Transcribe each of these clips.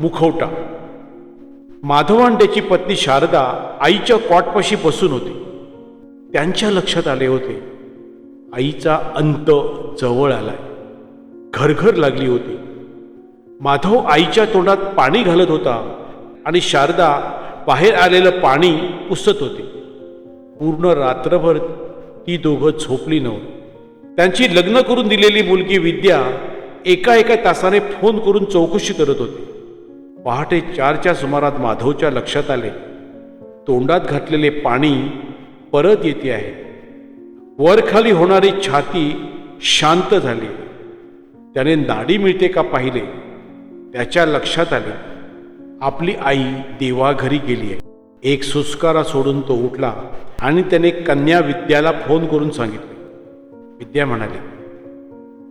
मुखवटा. माधव त्याची पत्नी शारदा आईच्या कॉटपाशी बसून होती. त्यांच्या लक्षात आले होते आईचा अंत जवळ आलाय. घरघर लागली होती. माधव आईच्या तोंडात पाणी घालत होता आणि शारदा बाहेर आलेलं पाणी पुसत होती. पूर्ण रात्रभर ती दोघं झोपली नव्हती. त्यांची लग्न करून दिलेली मुलगी विद्या एका एका तासाने फोन करून चौकशी करत होती. पहाटे चारच्या सुमारात माधवच्या लक्षात आले. तोंडात घातलेले पाणी परत येते आहे. वरखाली होणारी छाती शांत झाली. त्याने नाडी मिळते का पाहिले? त्याच्या लक्षात आले. आपली आई देवाघरी गेली आहे. एक सुस्कारा सोडून तो उठला आणि त्याने कन्या विद्याला फोन करून सांगितले. विद्या म्हणाली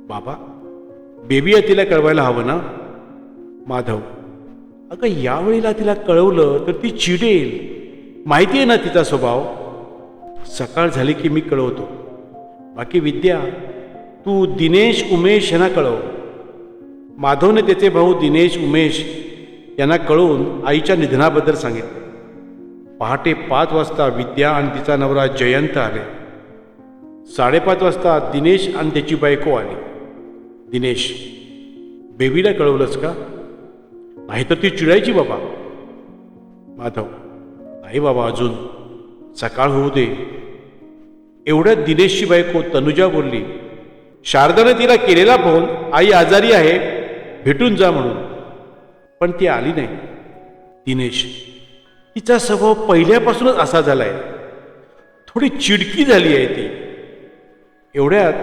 बाबा बेबी आहे तिला कळवायला हवं ना? माधव अगं यावेळेला तिला कळवलं तर ती चिडेल. माहिती आहे ना तिचा स्वभाव? सकाळ झाली की मी कळवतो. बाकी विद्या तू दिनेश उमेश यांना कळव. माधवने त्याचे भाऊ दिनेश उमेश यांना कळवून आईच्या निधनाबद्दल सांगितले. पहाटे पाच वाजता विद्या आणि तिचा नवरा जयंत आले. साडेपाच वाजता दिनेश आणि त्याची बायको आली. दिनेश बेबीला कळवलंच का? नाहीतर ती चिडायची बाबा. माधव नाही बाबा अजून. सकाळ होऊ दे. एवढ्यात दिनेशची बायको तनुजा बोलली शारदाने तिला केलेला फोन आई आजारी आहे भेटून जा म्हणून. पण ती आली नाही. दिनेश तिचा स्वभाव पहिल्यापासूनच असा झालाय. थोडी चिडकी झाली आहे ती. एवढ्यात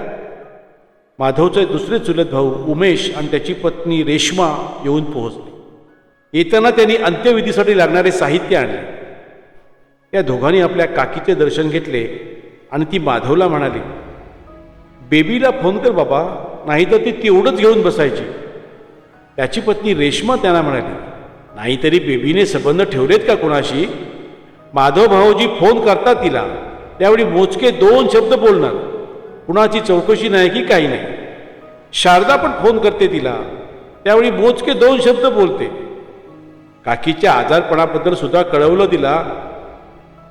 माधवचे दुसरे चुलत भाऊ उमेश आणि त्याची पत्नी रेश्मा येऊन पोहोचली. येताना त्यांनी अंत्यविधीसाठी लागणारे साहित्य आणले. या दोघांनी आपल्या काकीचे दर्शन घेतले आणि ती माधवला म्हणाली बेबीला फोन कर बाबा नाहीतर ती तेवढंच घेऊन बसायची. त्याची पत्नी रेश्मा त्यांना म्हणाली नाहीतरी बेबीने संबंध ठेवलेत का कोणाशी? माधव भाऊजी फोन करतात तिला. त्यावेळी मोजके दोन शब्द बोलणार. कुणाची चौकशी नाही की काही नाही. शारदा पण फोन करते तिला. त्यावेळी मोजके दोन शब्द बोलते. काकीच्या आजारपणाबद्दल सुद्धा कळवलं दिला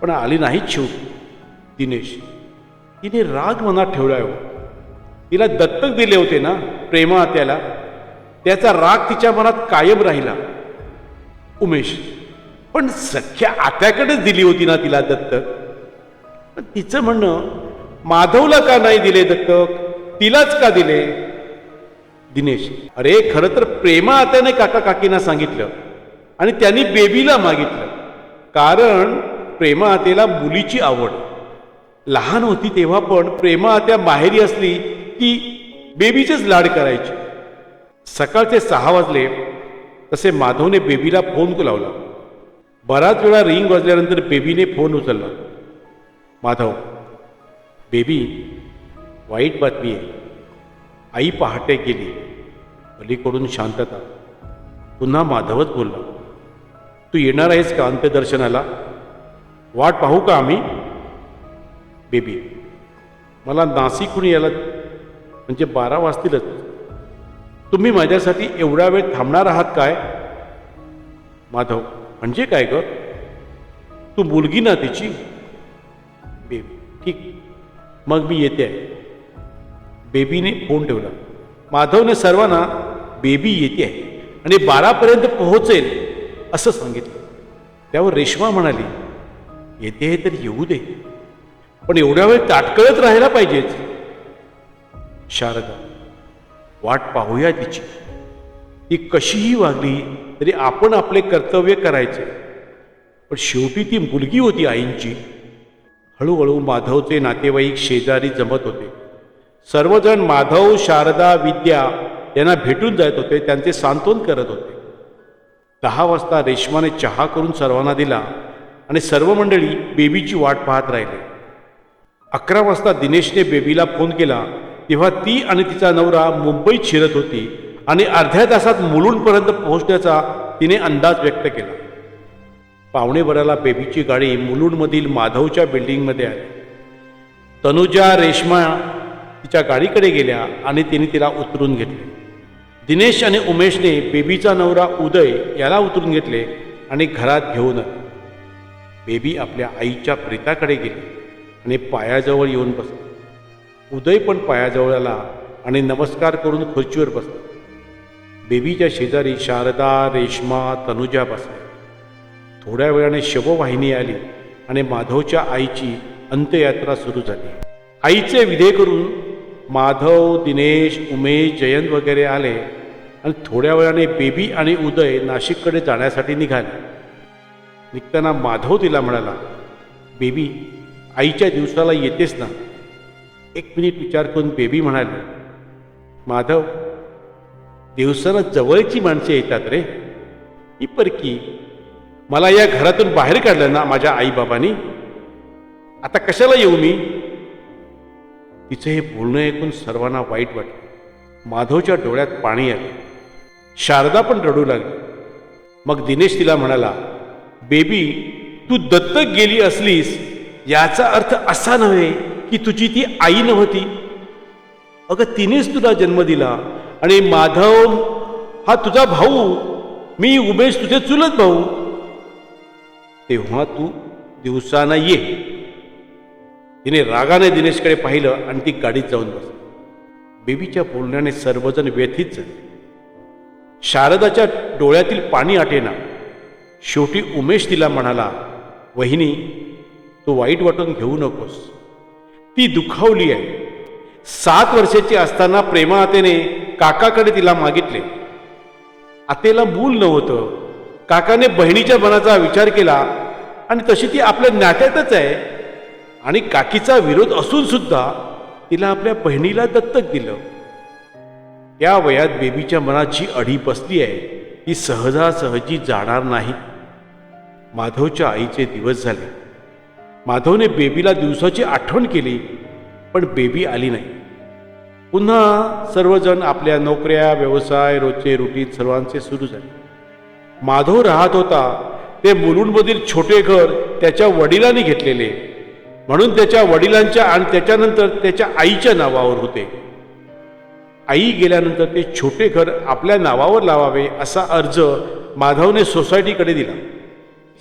पण आली नाही शिव दिनेश. तिने राग मनात ठेवला हो. तिला दत्तक दिले होते ना प्रेमा त्याला त्याचा राग तिच्या मनात कायम राहिला. उमेश पण सख्या आत्याकडेच दिली होती ना तिला दत्तक? पण तिचं म्हणणं माधवला का नाही दिले दत्तक? तिलाच का दिले? दिनेश अरे खरं तर प्रेमा आत्याने काका काकींना सांगितलं. आणि त्यांनी बेबीला मागितलं. कारण प्रेमातेला मुलीची आवड. लहान होती तेव्हा पण प्रेमात्या बाहेरी माहेरी असली की बेबीचेच लाड करायची. सकाळचे सहा वाजले तसे माधवने बेबीला फोन लावला. बराच वेळा रिंग वाजल्यानंतर बेबीने फोन उचलला. माधव बेबी वाईट बातमी आहे. आई पहाटे गेली. पलीकडून शांतता. पुन्हा माधवच बोलला. तू येणार आहेस का अंत्यदर्शनाला वाट पाहू का आम्ही? बेबी मला नाशिकहून यायला म्हणजे बारा वाजतीलच. तुम्ही माझ्यासाठी एवढा वेळ थांबणार आहात काय? माधव म्हणजे काय ग? तू मुलगी ना तिची? बेबी ठीक. मग मी येते. आहे बेबीने फोन ठेवला. माधवने सर्वांना बेबी येते आहे. आणि बारापर्यंत पोहोचेल. असं सांगितलं. त्यावर रेश्मा म्हणाली येते हे तर येऊ दे पण एवढ्या वेळ ताटकळत राहायला पाहिजेच. शारदा वाट पाहूया तिची. ती कशीही वागली तरी आपण आपले कर्तव्य करायचे. पण शेवटी ती मुलगी होती आईंची. हळूहळू माधवचे नातेवाईक शेजारी जमत होते. सर्वजण माधव शारदा विद्या यांना भेटून जात होते त्यांचे सांत्वन करत होते. दहा वाजता रेशमाने चहा करून सर्वांना दिला आणि सर्व मंडळी बेबीची वाट पाहत राहिले. अकरा वाजता दिनेशने बेबीला फोन केला तेव्हा ती आणि तिचा नवरा मुंबईत शिरत होती आणि अर्ध्या तासात मुलुंडपर्यंत पोहोचण्याचा तिने अंदाज व्यक्त केला. पावणेभराला बेबीची गाडी मुलुंडमधील माधवच्या बिल्डिंगमध्ये आली. तनुजा रेश्मा तिच्या गाडीकडे गेल्या आणि तिने तिला उतरून घेतले. दिनेश आणि उमेशने बेबीचा नवरा उदय याला उतरून घेतले आणि घरात घेऊन बेबी आपल्या आईच्या प्रीताकडे गेली आणि पायाजवळ येऊन बसली. उदय पण पायाजवळ आला आणि नमस्कार करून खुर्चीवर बसला. बेबीच्या शेजारी शारदा रेश्मा तनुजा बसल्या. थोड्या वेळाने शववाहिनी आली आणि माधवच्या आईची अंत्ययात्रा सुरू झाली. आईचे विधे करून माधव दिनेश उमेश जयंत वगैरे आले आणि थोड्या वेळाने बेबी आणि उदय नाशिककडे जाण्यासाठी निघाले. निघताना माधव तिला म्हणाला बेबी आईच्या दिवसाला येतेस ना? एक मिनिट विचार करून बेबी म्हणाली माधव दिवसाला जवळची माणसे येतात रे. ही परकी मला या घरातून बाहेर काढलं ना माझ्या आईबाबांनी? आता कशाला येऊ मी? तिचं हे बोलणं ऐकून सर्वांना वाईट वाटलं. माधवच्या डोळ्यात पाणी आलं. शारदा पण रडू लागली. मग दिनेश तिला म्हणाला बेबी तू दत्तक गेली असलीस याचा अर्थ असा नव्हे की तुझी ती आई नव्हती. अगं तिनेच तुला जन्म दिला आणि माधव हा तुझा भाऊ मी उमेश तुझे चुलत भाऊ. तेव्हा तू दिवसांना ये. तिने रागाने दिनेशकडे पाहिलं आणि ती गाडीत जाऊन बसली. बेबीच्या बोलण्याने सर्वजण व्यथित झाले. शारदाच्या डोळ्यातील पाणी आटेना. शेवटी उमेश तिला म्हणाला वहिनी तू वाईट वाटून घेऊ नकोस. ती दुखावली आहे. सात वर्षाची असताना प्रेमा आतेने काकाकडे तिला मागितले. आतेला मूल नव्हतं. काकाने बहिणीच्या मनाचा विचार केला आणि तशी ती आपल्या नात्यातच आहे. आणि काकीचा विरोध असून सुद्धा तिला आपल्या बहिणीला दत्तक दिलं. त्या वयात बेबीच्या मनात जी अडी बसली आहे. ती सहजासहजी जाणार नाही. माधवच्या आईचे दिवस झाले. माधवने बेबीला दिवसाची आठवण केली पण बेबी आली नाही. पुन्हा सर्वजण आपल्या नोकऱ्या व्यवसाय रोजचे रुटीन सर्वांचे सुरू झाले. माधव राहत होता. ते मुलुंडमधील छोटे घर त्याच्या वडिलांनी घेतलेले. म्हणून त्याच्या वडिलांच्या आणि त्याच्यानंतर त्याच्या आईच्या नावावर होते. आई गेल्यानंतर ते छोटे घर आपल्या नावावर लावावे असा अर्ज माधवने सोसायटीकडे दिला.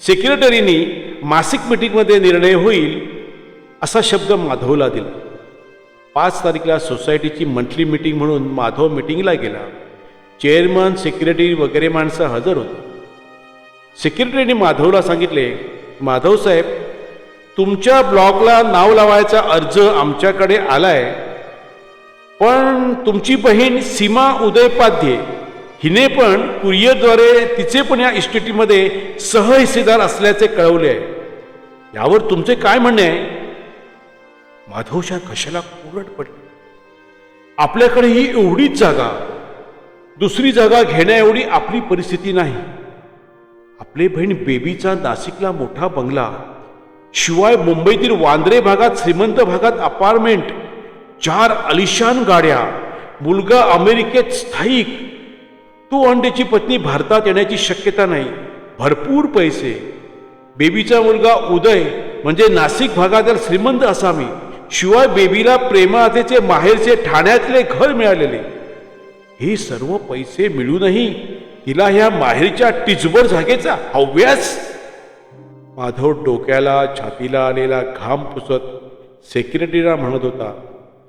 सेक्रेटरीनी मासिक मिटिंगमध्ये निर्णय होईल असा शब्द माधवला दिला. पाच तारीखला सोसायटीची मंथली मिटिंग म्हणून माधव मिटिंगला गेला. चेअरमन सेक्रेटरी वगैरे माणसं हजर होती. सेक्रेटरीने माधवला सांगितले माधव साहेब तुमच्या ब्लॉगला नाव लावायचा अर्ज आमच्याकडे आलाय. पण तुमची बहीण सीमा उदयपाध्ये हिने पण कुरियरद्वारे तिचे पण या इस्टेटीमध्ये सहहिस्सेदार असल्याचे कळवले आहे. यावर तुमचे काय म्हणणे आहे? माधवच्या कशाला कोरड पडली आपल्याकडे ही एवढीच जागा. दुसरी जागा घेण्या एवढी आपली परिस्थिती नाही. आपले बहीण बेबीचा नाशिकला मोठा बंगला शिवाय मुंबईतील वांद्रे भागात श्रीमंत भागात अपार्टमेंट चार अलिशान गाड्या मुलगा अमेरिकेत स्थायिक तो अंड्याची पत्नी भारतात येण्याची शक्यता नाही भरपूर पैसे. बेबीचा मुलगा उदय म्हणजे नाशिक भागातील श्रीमंत असामी शिवाय बेबीला प्रेमातेचे माहेरचे ठाण्यातले घर मिळालेले. हे सर्व पैसे मिळूनही तिला ह्या माहेरच्या टिचबर जागेचा हव्यास माधव डोक्याला छातीला आलेला घाम पुसत सेक्रेटरीला म्हणत होता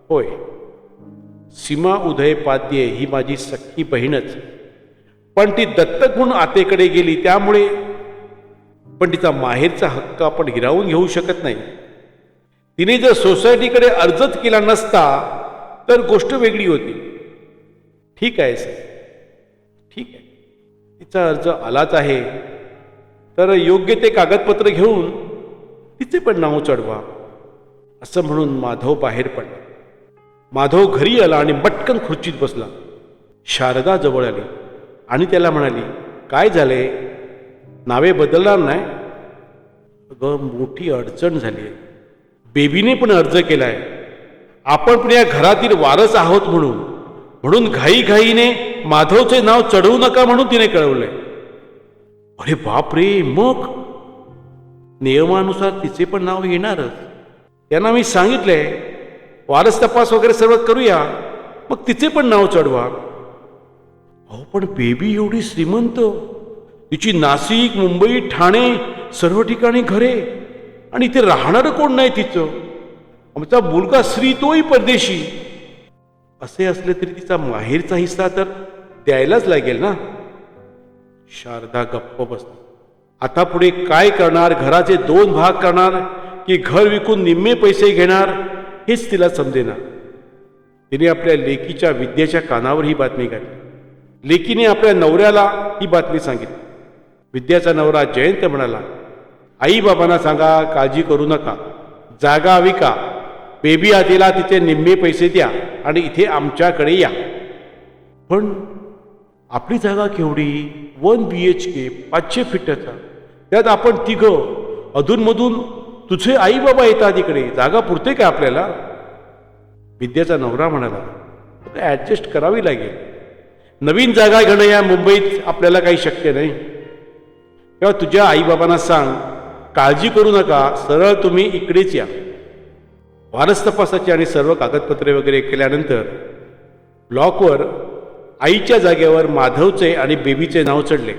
होय सीमा उदय पाध्ये ही माझी सख्खी बहीणच. पण ती दत्तक आतेकडे गेली त्यामुळे पण तिचा माहेरचा हक्क आपण हिरावून घेऊ शकत नाही. तिने जर सोसायटीकडे अर्जच केला नसता तर गोष्ट वेगळी होती. ठीक आहे सर. ठीक आहे. तिचा अर्ज आलाच आहे. तर योग्य ते कागदपत्र घेऊन तिचे पण नाव चढवा. असं म्हणून माधव बाहेर पडला. माधव घरी आला आणि पटकन खुर्चीत बसला. शारदा जवळ आली आणि त्याला म्हणाली काय झाले? नावे बदलणार नाही? अगं मोठी अडचण झाली आहे. बेबीने पण अर्ज केला आहे आपण पण या घरातील वारस आहोत म्हणून. म्हणून घाईघाईने माधवचे नाव चढवू नका म्हणून तिने कळवलंय. अरे बापरे मग? नियमानुसार तिचे पण नाव येणारच. त्यांना मी सांगितलंय वारस तपास वगैरे सर्व करूया मग तिचे पण नाव चढवा. अहो पण बेबी एवढी श्रीमंत. तिची नाशिक मुंबई ठाणे सर्व ठिकाणी घरे. आणि इथे राहणारं कोण नाही तिचं? आमचा मुलगा श्री तोही परदेशी. असे असले तरी तिचा माहेरचा हिस्सा तर द्यायलाच लागेल ना? शारदा गप्प बसली. आता पुढे काय करणार? घराचे दोन भाग करणार की घर विकून निम्मे पैसे घेणार? हेच तिला समजेना. तिने आपल्या लेकीच्या विद्येच्या कानावर ही बातमी घातली. लेकीने आपल्या नवऱ्याला ही बातमी सांगितली. विद्याचा नवरा जयंत म्हणाला आई बाबांना सांगा काळजी करू नका. जागा विका. बेबी आधीला तिचे निम्मे पैसे द्या आणि इथे आमच्याकडे या. पण आपली जागा केवढी? वन बी एच के पाचशे फिटाचा त्यात आपण तिघं अधूनमधून तुझे आई बाबा येतात इकडे जागा पुरते का आपल्याला? विद्याचा नवरा म्हणाला ॲडजस्ट करावी लागेल. नवीन जागा घेणं या मुंबईत आपल्याला काही शक्य नाही. तेव्हा तुझ्या आईबाबांना सांग काळजी करू नका सरळ तुम्ही इकडेच या. वारस तपासाची आणि सर्व कागदपत्रे वगैरे केल्यानंतर ब्लॉकवर आईच्या जागेवर माधवचे आणि बेबीचे नाव चढले.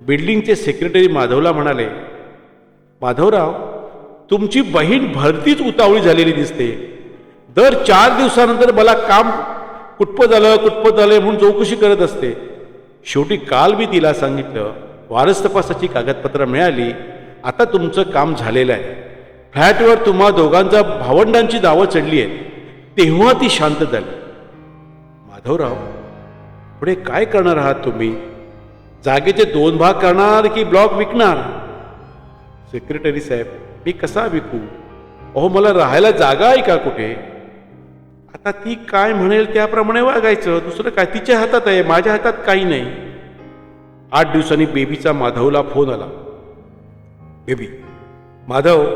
बिल्डिंगचे सेक्रेटरी माधवला म्हणाले माधवराव तुमची बहीण भरतीच उतावळी झालेली दिसते. दर चार दिवसानंतर मला काम कुटपं झालं कुटपं झालं म्हणून चौकशी करत असते. शेवटी काल मी तिला सांगितलं वारस तपासाची कागदपत्रं मिळाली आता तुमचं काम झालेलं आहे. फ्लॅटवर तुम्हा दोघांचा भावंडांची दावं चढली आहेत. तेव्हा ती शांत झाली. माधवराव पुढे काय करणार आहात तुम्ही? जागेचे दोन भाग करणार की ब्लॉक विकणार? सेक्रेटरी साहेब मी कसा विकू? अहो मला राहायला जागा आहे का कुठे? आता ती काय म्हणेल त्याप्रमाणे वागायचं. दुसरं काय? तिच्या हातात आहे. माझ्या हातात काही नाही. आठ दिवसांनी बेबीचा माधवला फोन आला. बेबी माधव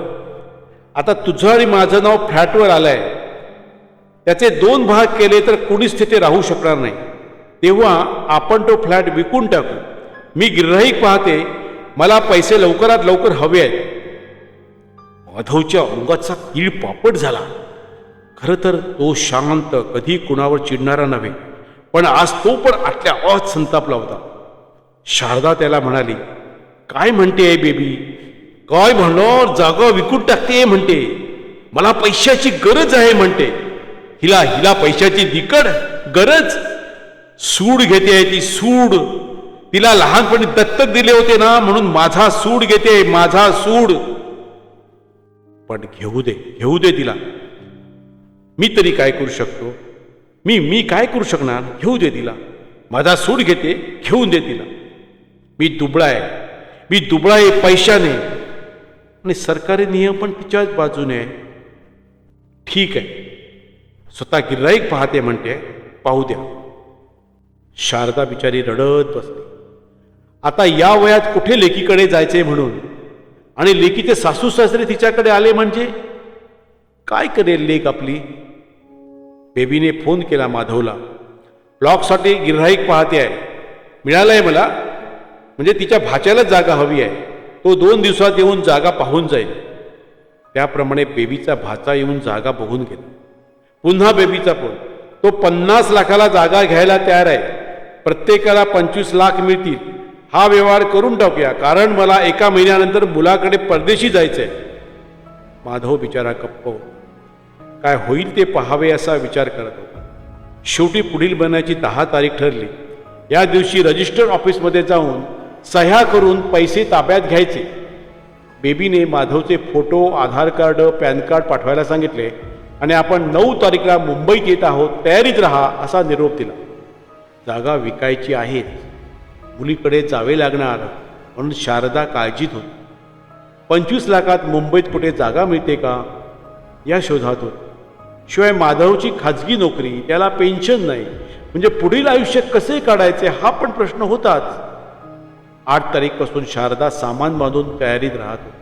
आता तुझं आणि माझं नाव फ्लॅटवर आलंय. त्याचे दोन भाग केले तर कुणीच तिथे राहू शकणार नाही. तेव्हा आपण तो फ्लॅट विकून टाकू. मी गिऱ्हाईक पाहते मला पैसे लवकरात लवकर हवे आहेत. माधवच्या अंगाचा तीळ पापट झाला. खरं तर तो शांत कधी कुणावर चिडणारा नव्हे पण आज तो पण आटल्या अत संतापला होता. शारदा त्याला म्हणाली काय म्हणते बेबी? काय म्हणणार? जागा विकून टाकते म्हणते. मला पैशाची गरज आहे म्हणते. हिला हिला पैशाची दिकड गरज सूड घेते आहे ती सूड. तिला लहानपणी दत्तक दिले होते ना म्हणून माझा सूड घेते माझा सूड. पण घेऊ दे घेऊ दे तिला. मी तरी काय करू शकतो? मी मी काय करू शकणार? घेऊ दे तिला. माझा सूड घेते घेऊन दे तिला. मी दुबळा आहे. मी दुबळा आहे पैशाने. आणि सरकारी नियम पण तिच्याच बाजूने आहे. ठीक आहे. स्वतः गिराईक पाहते म्हणते पाहू द्या. शारदा बिचारी रडत बसली. आता या वयात कुठे लेकीकडे जायचे म्हणून? आणि लेकीचे सासू सासरे तिच्याकडे आले म्हणजे? काय करेल लेक आपली? बेबीने फोन केला माधवला. ब्लॉकसाठी गिऱ्हाईक पाहते आहे. मिळालंय मला. म्हणजे तिच्या भाच्यालाच जागा हवी आहे. तो दोन दिवसात येऊन जागा पाहून जाईल. त्याप्रमाणे बेबीचा भाचा येऊन जागा बघून गेला पुन्हा बेबीचा फोन. तो पन्नास लाखाला जागा घ्यायला तयार आहे. प्रत्येकाला पंचवीस लाख मिळतील. हा व्यवहार करून टाकूया. कारण मला एका महिन्यानंतर मुलाकडे परदेशी जायचं आहे माधव बिचारा गप्प काय होईल ते पहावे असा विचार करत होता. शेवटी पुढील महिन्याची दहा तारीख ठरली. या दिवशी रजिस्टर ऑफिसमध्ये जाऊन सह्या करून पैसे ताब्यात घ्यायचे. बेबीने माधवचे photo Aadhaar card PAN card पाठवायला सांगितले आणि आपण नऊ तारीखला मुंबईत येत आहोत. तयारीत राहा असा निरोप दिला. जागा विकायची आहेत मुलीकडे जावे लागणार म्हणून शारदा काळजीत होती. पंचवीस लाखात मुंबईत कुठे जागा मिळते का? या शोधात होती. शिवाय माधवची खाजगी नोकरी त्याला पेन्शन नाही. म्हणजे पुढील आयुष्य कसे काढायचे हा पण प्रश्न होताच. आठ तारीखपासून शारदा सामान बांधून तयारीत राहत होती.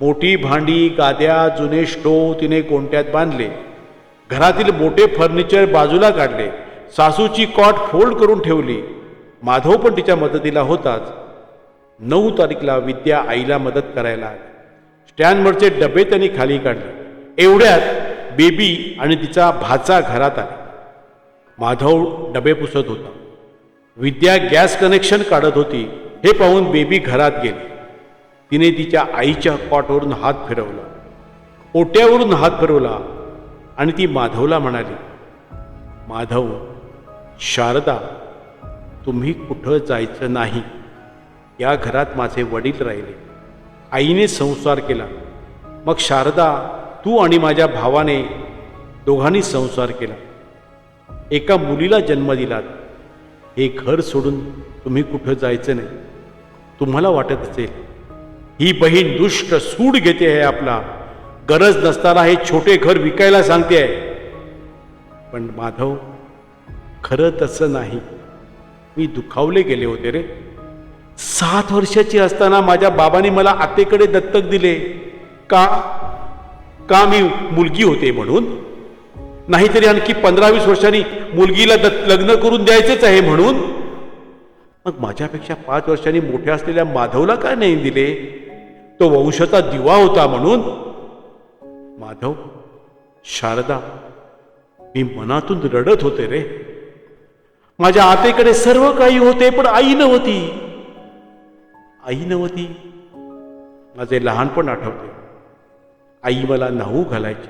मोठी भांडी गाद्या जुने स्टो तिने कोणत्यात बांधले. घरातील मोठे फर्निचर बाजूला काढले. सासूची कॉट फोल्ड करून ठेवली. माधव पण तिच्या मदतीला होताच. नऊ तारीखला विद्या आईला मदत करायला आली. स्टँडवरचे डबे त्यांनी खाली काढले. एवढ्यात बेबी आणि तिचा भाचा घरात आले. माधव डबे पुसत होता. विद्या गॅस कनेक्शन काढत होती. हे पाहून बेबी घरात गेली. तिने तिच्या आईच्या कॉटवरून हात फिरवला. ओट्यावरून हात फिरवला. आणि ती माधवला म्हणाली माधव शारदा तुम्ही कुठं जायचं नाही? या घरात माझे वडील राहिले. आईने संसार केला. मग शारदा तू आणि माझ्या भावाने दोघांनी संसार केला. एका मुलीला जन्म दिलात. हे घर सोडून तुम्ही कुठं जायचं नाही? तुम्हाला वाटत असेल ही बहीण दुष्ट सूड घेते आहे आपला. गरज नसताना हे छोटे घर विकायला सांगते आहे. पण माधव खरं तसं नाही. मी दुखावले गेले होते रे. सात वर्षाची असताना माझ्या बाबांनी मला आतेकडे दत्तक दिले. का? का मी मुलगी होते म्हणून? नाहीतरी आणखी पंधरा वीस वर्षांनी मुलगीला दत्त लग्न करून द्यायचेच आहे म्हणून? मग माझ्यापेक्षा पाच वर्षांनी मोठ्या असलेल्या माधवला काय नाही दिले? तो वंशाचा दिवा होता म्हणून? माधव शारदा मी मनातून रडत होते रे. माझ्या आतेकडे सर्व काही होते पण आई नव्हती. आई नव्हती. माझे लहानपण आठवते. आई मला न्हाऊ घालायची.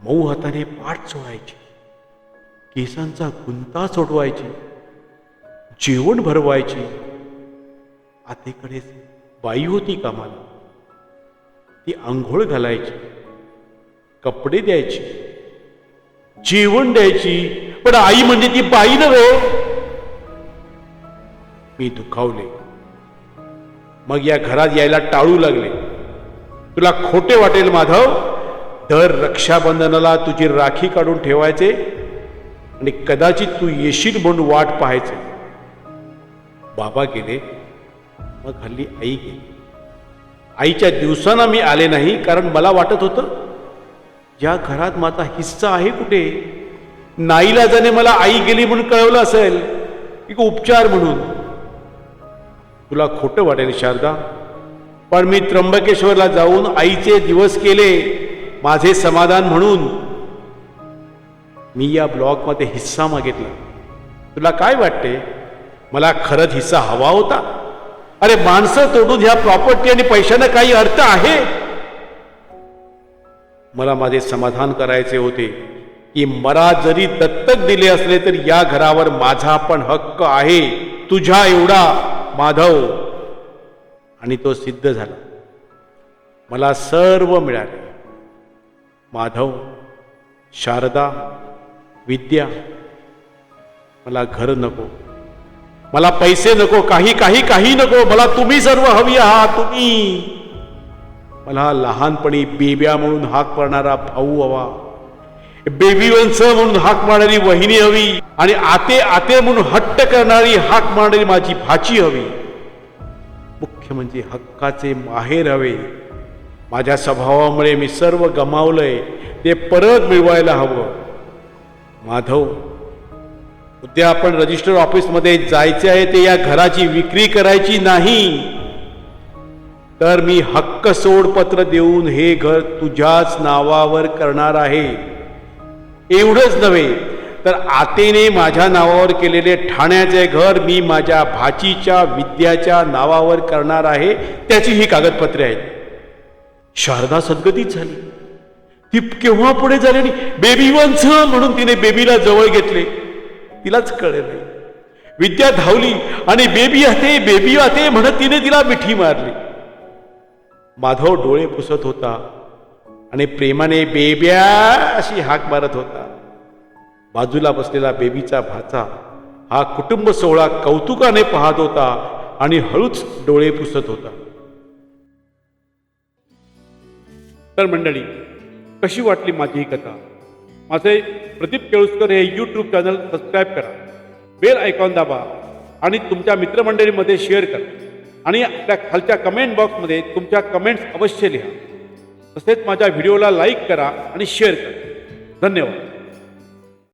मऊ हाताने पाठ चोळायची. केसांचा गुंता सोडवायची. जेवण भरवायची. आतेकडे बाई होती कामाला. ती आंघोळ घालायची. कपडे द्यायची. जेवण द्यायची. पण आई म्हणजे ती बाई नव्हे हो. मी दुखावले. मग या घरात यायला टाळू लागले. तुला खोटे वाटेल माधव. दर रक्षाबंधनाला तुझी राखी काढून ठेवायचे आणि कदाचित तू येशील म्हणून वाट पाहायचे. बाबा गेले. मग हल्ली आई गेली. आईच्या दिवसांना मी आले नाही कारण मला वाटत होतं या घरात माझा हिस्सा आहे कुठे? नाईलाजाने मला आई गेली म्हणून कळवलं असेल एक उपचार म्हणून. तुला खोटं वाटेल शारदा पण मी त्र्यंबकेश्वरला जाऊन आईचे दिवस केले माझे समाधान म्हणून. मी या ब्लॉगमध्ये हिस्सा मागितला. तुला काय वाटते? मला खरंच हिस्सा हवा होता? अरे माणसं तोडून ह्या प्रॉपर्टी आणि पैशानं काही अर्थ आहे? मला माझे समाधान करायचे होते. की मला जरी दत्तक दिले असले तरी या घरावर माझा पण हक्क आहे. तुझ्या एवढा माधव. आणि तो सिद्ध झाला. मला सर्व मिळाले. माधव शारदा विद्या. मला घर नको. मला पैसे नको काही काही काही नको. मला तुम्ही सर्व हवी आहात तुम्ही. मला लहानपणी बेब्या म्हणून हाक करणारा भाऊ हवा. बेबी वंश म्हणून हाक मारणारी वहिनी हवी आणि आते आते म्हणून हट्ट करणारी हाक मारणारी माझी भाची हवी. मुख्य म्हणजे हक्काचे माहेर हवे. माझ्या स्वभावामुळे मी सर्व गमावलंय. ते परत मिळवायला हवं. माधव उद्या आपण रजिस्टर ऑफिसमध्ये जायचे आहे ते या घराची विक्री करायची नाही. तर मी हक्क सोडपत्र देऊन हे घर तुझ्याच नावावर करणार आहे. एवढंच नव्हे तर आतेने माझ्या नावावर केलेले ठाण्याचे घर मी माझ्या भाचीच्या विद्याच्या नावावर करणार आहे त्याची ही कागदपत्रे आहेत. शारदा सद्गतीत झाली. ती केव्हा पुढे झाली आणि बेबी वंश म्हणून तिने बेबीला जवळ घेतले. तिलाच कळले नाही. विद्या धावली आणि बेबी आते बेबी आते म्हणत तिने तिला मिठी मारली. माधव डोळे पुसत होता. आणि प्रेमाने बेब्या अशी हाक मारत होता. बाजूला बसलेला बेबीचा भाचा हा कुटुंब सोहळा कौतुकाने पाहत होता आणि हळूच डोळे पुसत होता. तर मंडळी कशी वाटली माझी ही कथा? माझे प्रदीप केळुसकर हे यूट्यूब चॅनल सबस्क्राईब करा. बेल आयकॉन दाबा आणि तुमच्या मित्रमंडळीमध्ये शेअर करा. आणि आपल्या खालच्या कमेंट बॉक्समध्ये तुमच्या कमेंट्स अवश्य लिहा. तसेच माझ्या व्हिडिओला लाईक करा आणि शेअर करा. धन्यवाद.